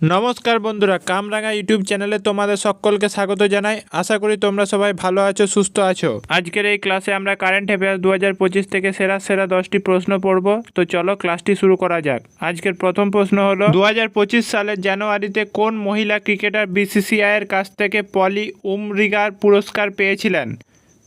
নমস্কার বন্ধুরা কামরাঙা ইউটিউব চ্যানেলে তোমাদের সকলকে স্বাগত জানাই। আশা করি তোমরা সবাই ভালো আছো, সুস্থ আছো। আজকের এই ক্লাসে আমরা কারেন্ট অ্যাফেয়ার্স দু হাজার পঁচিশ থেকে সেরা সেরা দশটি প্রশ্ন পড়ব। তো চলো ক্লাসটি শুরু করা যাক। আজকের প্রথম প্রশ্ন হলো দু হাজার পঁচিশ সালের জানুয়ারিতে কোন মহিলা ক্রিকেটার বিসিসিআই এর কাছ থেকে পলি উমরিগার পুরস্কার পেয়েছিলেন?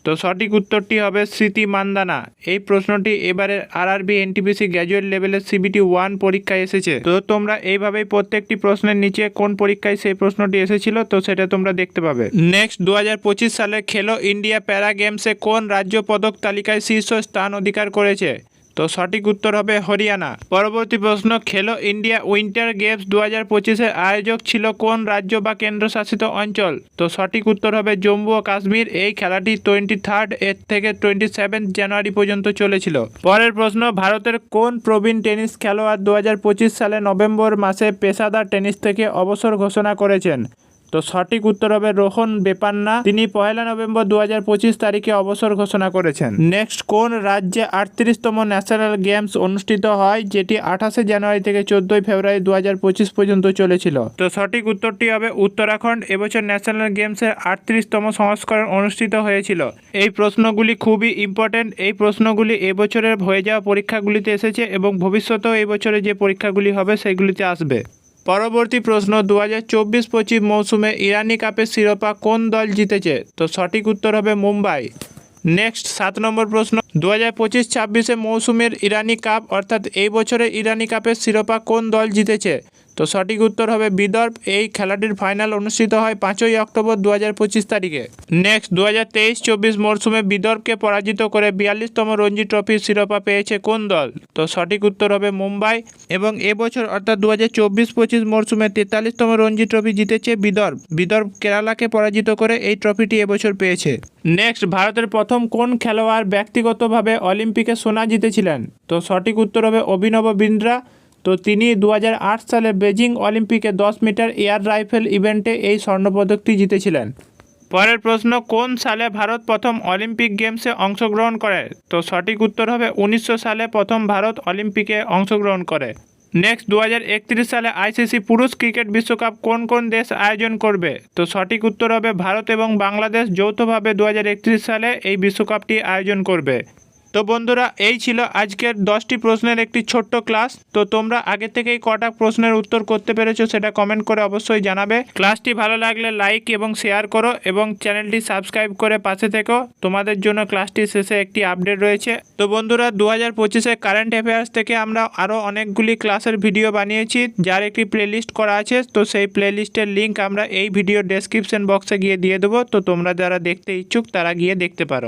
তো সঠিক উত্তরটি হবে স্মৃতি মান্দানা। এই প্রশ্নটি এবারের আরআরবি এনটিপিসি গ্র্যাজুয়েট লেভেলের সিবিটি ওয়ান পরীক্ষায় এসেছে। তো তোমরা এইভাবেই প্রত্যেকটি প্রশ্নের নিচে কোন পরীক্ষায় সেই প্রশ্নটি এসেছিল, তো সেটা তোমরা দেখতে পাবে। নেক্সট দু হাজার পঁচিশ সালে খেলো ইন্ডিয়া প্যারা গেমসে কোন রাজ্য পদক তালিকায় শীর্ষ স্থান অধিকার করেছে? তো সঠিক উত্তর হবে হরিয়ানা। পরবর্তী প্রশ্ন, খেলো ইন্ডিয়া উইন্টার গেমস দু হাজার পঁচিশের আয়োজক ছিল কোন রাজ্য বা কেন্দ্রশাসিত অঞ্চল? তো সঠিক উত্তর হবে জম্মু ও কাশ্মীর। এই খেলাটি টোয়েন্টি থার্ড এর থেকে টোয়েন্টি সেভেন্থ জানুয়ারি পর্যন্ত চলেছিল। পরের প্রশ্ন, ভারতের কোন প্রবীণ টেনিস খেলোয়াড় দু হাজার পঁচিশ সালে নভেম্বর মাসে পেশাদার টেনিস থেকে অবসর ঘোষণা করেছেন? তো সঠিক উত্তর হবে রোহন বেপান্না। তিনি পয়লা নভেম্বর দু হাজার পঁচিশ তারিখে অবসর ঘোষণা করেছেন। নেক্সট, কোন রাজ্যে আটত্রিশতম ন্যাশনাল গেমস অনুষ্ঠিত হয়, যেটি আঠাশে জানুয়ারি থেকে চোদ্দই ফেব্রুয়ারি দু হাজার পঁচিশ পর্যন্ত চলেছিল? তো সঠিক উত্তরটি হবে উত্তরাখণ্ড। এবছর ন্যাশনাল গেমসের আটত্রিশতম সংস্করণ অনুষ্ঠিত হয়েছিল। এই প্রশ্নগুলি খুবই ইম্পর্টেন্ট এই প্রশ্নগুলি এবছরের হয়ে যাওয়া পরীক্ষাগুলিতে এসেছে এবং ভবিষ্যতেও এই বছরে যে পরীক্ষাগুলি হবে, সেগুলিতে আসবে। পরবর্তী প্রশ্ন দু হাজার চব্বিশ পঁচিশ মৌসুমে ইরানি কাপের শিরোপা কোন দল জিতেছে? তো সঠিক উত্তর হবে মুম্বাই। নেক্সট, সাত নম্বর প্রশ্ন দু হাজার পঁচিশ ছাব্বিশে মৌসুমের ইরানি কাপ, অর্থাৎ এই বছরে ইরানি কাপের শিরোপা কোন দল জিতেছে? তো সঠিক উত্তর হবে বিদর্ভ। এই খেলাটির ফাইনাল অনুষ্ঠিত হয় পাঁচই অক্টোবর দু হাজার পঁচিশ তারিখে। নেক্সট দু হাজার তেইশ চব্বিশ মরশুমে বিদর্ভকে পরাজিত করে বিয়াল্লিশতম রঞ্জি ট্রফির শিরোপা পেয়েছে কোন দল? তো সঠিক উত্তর হবে মুম্বাই এবং এবছর অর্থাৎ দু হাজার চব্বিশ পঁচিশ মরশুমে তেতাল্লিশতম রঞ্জি ট্রফি জিতেছে বিদর্ভ। বিদর্ভ কেরালাকে পরাজিত করে এই ট্রফিটি এবছর পেয়েছে। নেক্সট ভারতের প্রথম কোন খেলোয়াড় ব্যক্তিগতভাবে অলিম্পিকে সোনা জিতেছিলেন? তো সঠিক উত্তর হবে অভিনব বিন্দ্রা তো তিনি দু হাজার আট সালে বেজিং অলিম্পিকে দশ মিটার এয়ার রাইফেল ইভেন্টে এই স্বর্ণপদকটি জিতেছিলেন। পরের প্রশ্ন, কোন সালে ভারত প্রথম অলিম্পিক গেমসে অংশগ্রহণ করে? তো সঠিক উত্তর হবে উনিশশো সালে প্রথম ভারত অলিম্পিকে অংশগ্রহণ করে। নেক্সট দু হাজার একত্রিশ সালে আইসিসি পুরুষ ক্রিকেট বিশ্বকাপ কোন কোন দেশ আয়োজন করবে? তো সঠিক উত্তর হবে ভারত এবং বাংলাদেশ যৌথভাবে দু হাজার একত্রিশ সালে এই বিশ্বকাপটি আয়োজন করবে। তো বন্ধুরা, এই ছিল আজকের দশটি প্রশ্নের একটি ছোট্ট ক্লাস। তো তোমরা আগে থেকেই কটা প্রশ্নের উত্তর করতে পেরেছ সেটা কমেন্ট করে অবশ্যই জানাবে। ক্লাসটি ভালো লাগলে লাইক এবং শেয়ার করো এবং চ্যানেলটি সাবস্ক্রাইব করে পাশে থেকো। তোমাদের জন্য ক্লাসটি শেষে একটি আপডেট রয়েছে। তো বন্ধুরা দু হাজার পঁচিশে কারেন্ট অ্যাফেয়ার্স থেকে আমরা আরও অনেকগুলি ক্লাসের ভিডিও বানিয়েছি, যার একটি প্লেলিস্ট করা আছে। তো সেই প্লেলিস্টের লিঙ্ক আমরা এই ভিডিও ডেসক্রিপশন বক্সে গিয়ে দিয়ে দেবো। তো তোমরা যারা দেখতে ইচ্ছুক, তারা গিয়ে দেখতে পারো।